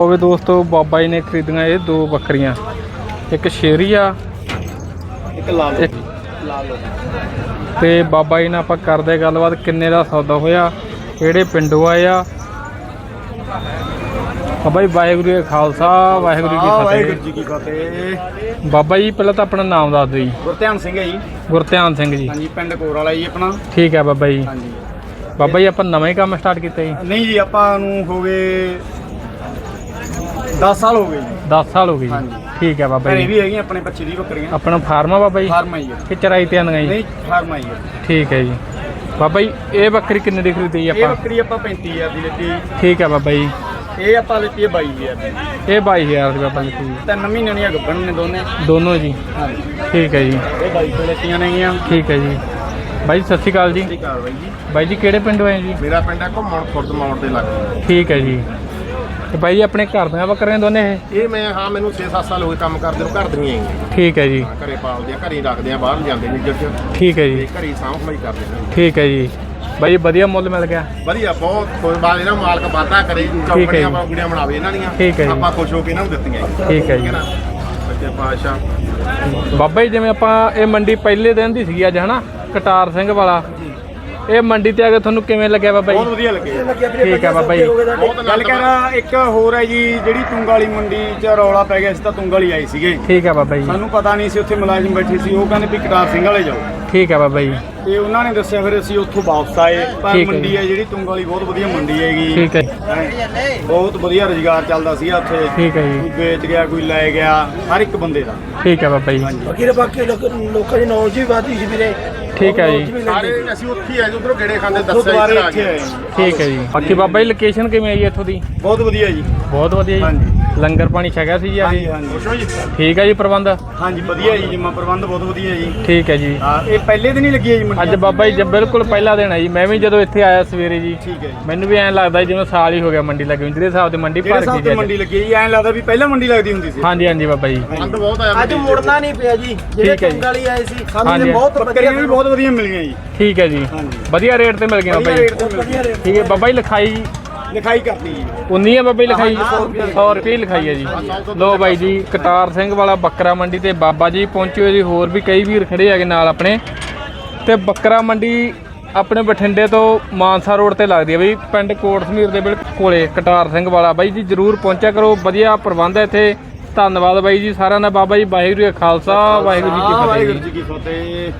ਹੋਵੇ ਦੋਸਤੋ ਬਾਬਾ ਜੀ ਨੇ ਖਰੀਦੀਆਂ ਇਹ ਦੋ ਬੱਕਰੀਆਂ। ਇੱਕ ਸ਼ੇਰੀ ਆ ਇੱਕ ਲਾਲ ਇੱਕ ਤੇ ਬਾਬਾ ਜੀ ਨਾਲ ਆਪਾਂ ਕਰਦੇ ਗੱਲਬਾਤ ਕਿੰਨੇ ਦਾ ਸੌਦਾ ਹੋਇਆ ਕਿਹੜੇ ਪਿੰਡੋਂ ਆਏ ਆ। ਬਾਬਾ ਜੀ ਵਾਹਿਗੁਰੂ ਜੀ ਖਾਲਸਾ ਵਾਹਿਗੁਰੂ ਜੀ ਵਾਹਿਗੁਰੂ ਕੀ ਜੀ ਕੀ ਫਤਿਹ। ਫਤਿਹ ਬਾਬਾ ਜੀ ਪਹਿਲਾਂ ਤਾਂ ਆਪਣਾ ਨਾਮ ਦੱਸ ਦਿਓ ਜੀ। ਗੁਰਧਿਆਨ ਸਿੰਘ ਹੈ ਜੀ। ਗੁਰਧਿਆਨ ਸਿੰਘ ਜੀ। ਹਾਂਜੀ ਪਿੰਡ ਕੋਰ ਵਾਲਾ ਜੀ ਆਪਣਾ। ਠੀਕ ਹੈ ਬਾਬਾ ਜੀ। ਹਾਂਜੀ। ਬਾਬਾ ਜੀ ਆਪਾਂ ਨਵਾਂ ਹੀ ਕੰਮ ਸਟਾਰਟ ਕੀਤਾ ਜੀ। ਨਹੀਂ ਜੀ ਆਪਾਂ ਨੂੰ ਹੋ ਗਏ 10 ਸਾਲ ਹੋ ਗਏ ਜੀ। 10 ਸਾਲ ਹੋ ਗਏ ਜੀ। ਠੀਕ ਹੈ ਬਾਬਾ ਘਰੇ ਜੀ ਵੀ ਹੈਗੀਆਂ ਆਪਣੇ 25 ਦੀ ਬੱਕਰੀਆਂ। ਆਪਣਾ ਫਾਰਮ ਆ ਬਾਬਾ ਜੀ? ਫਾਰਮ ਆਈ ਹੈ ਕਿ ਚਰਾਈ ਤੇ ਆਂਦੀਆਂ ਜੀ? ਨਹੀਂ ਫਾਰਮ ਆਈ ਹੈ ਠੀਕ ਹੈ ਜੀ। ਬਾਬਾ ਜੀ ਇਹ ਬੱਕਰੀ ਕਿੰਨੇ ਦੀ ਖਰੀਦੀ ਇਹ ਆਪਾਂ ਬੱਕਰੀ ਆਪਾਂ 35000 ਦੀ ਲਿੱਤੀ। ਠੀਕ ਹੈ ਬਾਬਾ ਜੀ। ਇਹ ਆਪਾਂ ਲਿੱਤੀ ਹੈ 22000 ਦੀ। ਇਹ 22000 ਦੀ ਆਪਾਂ ਲਿੱਤੀ ਜੀ ਤਿੰਨ ਮਹੀਨੇ ਦੀਆਂ ਗੱਭਣ ਨੇ ਦੋਨੇ। ਦੋਨੋਂ ਜੀ। ਹਾਂਜੀ। ਠੀਕ ਹੈ ਜੀ। ਇਹ 2200 ਲਿੱਤੀਆਂ ਨੇਗੀਆਂ ਠੀਕ ਹੈ ਜੀ। ਬਾਈ ਸਤਿ ਸ਼੍ਰੀ ਅਕਾਲ ਜੀ। ਸ੍ਰੀ ਅਕਾਲ ਬਾਈ ਜੀ। ਬਾਈ ਜੀ ਕਿਹੜੇ ਪਿੰਡੋਂ ਆਏ ਜੀ? ਮੇਰਾ ਪਿੰਡ ਹੈ ਘੁੰਮਣ ਖੁਰਦ ਮੌੜ ਦੇ ਲਾਗੇ। ਠੀਕ ਹੈ ਜੀ। ਤੇ ਬਾਈ ਜੀ ਆਪਣੇ ਘਰ ਦੀਆਂ ਬੱਕਰੀਆਂ ਦੋਨੇ ਇਹ? ਇਹ ਮੈਂ ਹਾਂ ਮੈਨੂੰ 6-7 ਸਾਲ ਹੋ ਗਏ ਕੰਮ ਕਰਦੇ ਨੂੰ ਘਰ ਦੀਆਂ ਹੀ ਠੀਕ ਹੈ ਜੀ। ਘਰੇ ਪਾਲਦੇ ਆ ਘਰੇ ਹੀ ਰੱਖਦੇ ਆ ਬਾਹਰ ਨਹੀਂ ਜਾਂਦੇ ਨਿੱਜਰ ਚ। ਠੀਕ ਹੈ ਤੇ ਜੀ ਘਰੇ ਹੀ ਸਾਂਭ ਸੰਭਾਈ ਕਰਦੇ ਨੇ। ਠੀਕ ਹੈ ਜੀ। ਜੀ ਵਧੀਆ ਮੁੱਲ ਮਿਲ ਗਿਆ। ਵਧੀਆ ਬਹੁਤ ਕੋਈ ਬਾਅਦ ਇਹਨਾਂ ਮਾਲਕ ਵਾਧਾ ਕਰੇ ਚੌਕੜੀਆਂ। ਬਾਗੜੀਆਂ ਬਣਾਵੇ ਇਹਨਾਂ ਦੀਆਂ। ਠੀਕ ਹੈ ਜੀ। ਆਪਾਂ ਖੁਸ਼ ਹੋ ਕੇ ਇਹਨਾਂ ਨੂੰ ਦਿੱਤੀਆਂ। ਜੀ। ਠੀਕ ਹੈ ਜੀ ਨਾ? ਸੱਚੇ ਪਾਤਸ਼ਾਹ। ਬਾਬਾ ਜੀ ਜਿਵੇਂ ਆਪਾਂ ਇਹ ਮੰਡੀ ਪਹਿਲੇ ਦਿਨ ਦੀ ਸੀਗੀ ਅੱਜ ਹਨਾ? ਕਟਾਰ ਸਿੰਘ ਵਾਲਾ। ਇਹ ਮੰਡੀ ਤੇ ਆ ਕੇ ਤੁਹਾਨੂੰ ਕਿਵੇਂ ਲੱਗਿਆ ਬਾਬਾ ਬਹੁਤ ਜੀ ਵਧੀਆ ਲੱਗੇ ਠੀਕ ਹੈ ਬਾਬਾ ਜੀ। ਗੱਲ ਕਰ ਇੱਕ ਹੋਰ ਹੈ ਜੀ ਜਿਹੜੀ ਤੁੰਗ ਵਾਲੀ ਮੰਡੀ 'ਚ ਰੌਲਾ ਪੈ ਗਿਆ ਸੀ ਤਾਂ ਤੁੰਗ ਵਾਲੀ ਆਈ ਸੀਗੇ। ਠੀਕ ਹੈ ਬਾਬਾ ਜੀ। ਸਾਨੂੰ ਪਤਾ ਨਹੀਂ ਸੀ ਉੱਥੇ ਮੁਲਾਜ਼ਮ ਬੈਠੇ ਸੀ ਉਹ ਕਹਿੰਦੇ ਵੀ ਕਟਾਰ ਸਿੰਘ ਵਾਲੇ ਜਾਓ। ਠੀਕ ਹੈ ਬਾਬਾ ਜੀ। ਤੇ ਉਹਨਾਂ ਨੇ ਦੱਸਿਆ ਫਿਰ ਅਸੀਂ ਉੱਥੋਂ ਵਾਪਸ ਆਏ। ਪਰ ਠੀਕ ਹੈ ਮੰਡੀ। ਹੈ ਜਿਹੜੀ ਤੁੰਗ ਵਾਲੀ ਬਹੁਤ ਵਧੀਆ ਮੰਡੀ ਹੈਗੀ। ਠੀਕ ਹੈ ਹੈਂ। ਬਹੁਤ ਵਧੀਆ ਰੁਜ਼ਗਾਰ ਚੱਲਦਾ ਸੀ ਉੱਥੇ। ਠੀਕ ਹੈ ਜੀ। ਕੋਈ ਵੇਚ ਗਿਆ ਕੋਈ ਲੈ ਗਿਆ ਹਰ ਇੱਕ ਬੰਦੇ ਦਾ। ਠੀਕ ਹੈ ਬਾਬਾ ਜੀ। ਬਾਕੀ ਬਾਕੀ ਲੋਕ- ਲੋਕਾਂ ਦੀ ਨੌਲੇਜ ਵੀ ਵਧੀ ਸੀ ਵੀਰੇ। ਠੀਕ ਹੈ ਜੀ। ਸਾਰੇ ਅਸੀਂ ਉੱਥੇ ਹੀ ਆਏ ਉਧਰੋਂ ਗੇੜੇ ਖਾਂਦੇ ਦੱਸਿਆ ਦੁਬਾਰੇ ਇੱਧਰ ਆ ਇੱਥੇ ਗਏ। ਆਏ ਠੀਕ ਹੈ ਜੀ। ਬਾਕੀ ਬਾਬਾ ਜੀ ਲੋਕੇਸ਼ਨ ਕਿਵੇਂ ਆਈ ਇੱਥੋਂ ਦੀ? ਬਹੁਤ ਵਧੀਆ ਜੀ। ਬਹੁਤ ਵਧੀਆ ਜੀ। ਹਾਂਜੀ। ਲੰਗਰ ਪਾਣੀ ਛਕਿਆ ਸੀ ਜੀ ਹਾਂਜੀ ਅਸੀਂ ਹਾਂਜੀ। ਖੁਸ਼ ਹੋ ਜੀ? ਠੀਕ ਹੈ ਜੀ ਪ੍ਰਬੰਧ? ਹਾਂਜੀ ਵਧੀਆ ਜੀ ਜਿੰਮਾ ਪ੍ਰਬੰਧ ਬਹੁਤ ਵਧੀਆ ਜੀ। ਠੀਕ ਹੈ ਜੀ। ਹਾਂ ਇਹ ਪਹਿਲੇ ਦਿਨ ਹੀ ਲੱਗੀ ਹੈ ਜੀ ਮੰਡੀ ਅੱਜ ਬਾਬਾ ਜੀ ਬਿਲਕੁਲ ਪਹਿਲਾ ਦਿਨ ਹੈ ਜੀ। ਮੈਂ ਵੀ ਜਦੋਂ ਇੱਥੇ ਆਇਆ ਸਵੇਰੇ ਜੀ ਠੀਕ ਹੈ ਜੀ। ਮੈਨੂੰ ਵੀ ਐਂ ਲੱਗਦਾ ਜਿਵੇਂ ਸਾਲ ਹੀ ਹੋ ਗਿਆ ਮੰਡੀ ਲੱਗੀ ਜਿਹੜੇ ਹਿਸਾਬ ਦੀ ਮੰਡੀ ਭਰ ਗਈ ਤੇ ਜੀ। ਮੰਡੀ ਲੱਗੀ ਜੀ ਐਂ ਲੱਗਦਾ ਵੀ ਪਹਿਲਾਂ ਮੰਡੀ ਲੱਗਦੀ ਹੁੰਦੀ ਸੀ। ਹਾਂਜੀ ਹਾਂਜੀ ਬਾਬਾ ਜੀ। ਅੱਜ। ਮੁੜਨਾ ਨਹੀਂ ਪਿਆ ਜੀ। ਜਿਹੜੇ ਵਾਲੀ ਆਏ ਸੀ ਸਾਨੂੰ। ਤੇ ਬਹੁਤ ਬੱਕਰੀਆਂ ਵੀ ਬਹੁਤ ਵਧੀਆ ਮਿਲੀਆਂ ਜੀ। ਠੀਕ ਹੈ ਜੀ। ਹਾਂਜੀ। ਵਧੀਆ ਰੇਟ ਤੇ ਮਿਲ ਗਏ ਬਾਬਾ ਵਧੀਆ ਜੀ ਰੇਟ ਤੇ ਠੀਕ ਹੈ ਬਾਬਾ ਜੀ ਲਿਖਾਈ ਲਿਖਾਈ ਕਰਤੀ ਜੀ। ਉਨੀ ਹੈ ਬਾਬਾ ਜੀ ਲਿਖਾਈ? ਹਾਂ, ਸੌ ਰੁਪਏ। 100 ਰੁਪਏ ਲਿਖਾਈ ਹੈ ਜੀ। ਲੋ ਬਾਈ ਜੀ ਕਟਾਰ ਸਿੰਘ ਵਾਲਾ ਬੱਕਰਾ ਮੰਡੀ ਤੇ ਬਾਬਾ ਜੀ ਪਹੁੰਚੇ ਹੋਏ ਜੀ। ਹੋਰ ਵੀ ਕਈ ਵੀਰ ਖੜੇ ਹੈਗੇ ਨਾਲ ਆਪਣੇ। ਤੇ ਬੱਕਰਾ ਮੰਡੀ ਆਪਣੇ ਬਠਿੰਡੇ ਤੋਂ ਮਾਨਸਾ ਰੋਡ ਤੇ ਲੱਗਦੀ ਹੈ ਬਈ। ਪਿੰਡ ਕੋਟ ਸਮੀਰ ਦੇ ਬਿਲਕੁਲ ਕੋਲੇ ਕਟਾਰ ਸਿੰਘ ਵਾਲਾ। ਬਾਈ ਜੀ ਜਰੂਰ ਪਹੁੰਚਿਆ ਕਰੋ। ਵਧੀਆ ਪ੍ਰਬੰਧ ਹੈ ਇੱਥੇ। ਧੰਨਵਾਦ ਬਾਈ ਜੀ ਸਾਰਿਆਂ ਦਾ। ਬਾਬਾ ਜੀ ਵਾਹਿਗੁਰੂ ਜੀ ਕਾ ਖਾਲਸਾ ਵਾਹਿਗੁਰੂ ਜੀ ਕੀ ਫਤਿਹ। ਵਾਹਿਗੁਰੂ ਜੀ ਜੀ ਕੀ ਫਤਿਹ।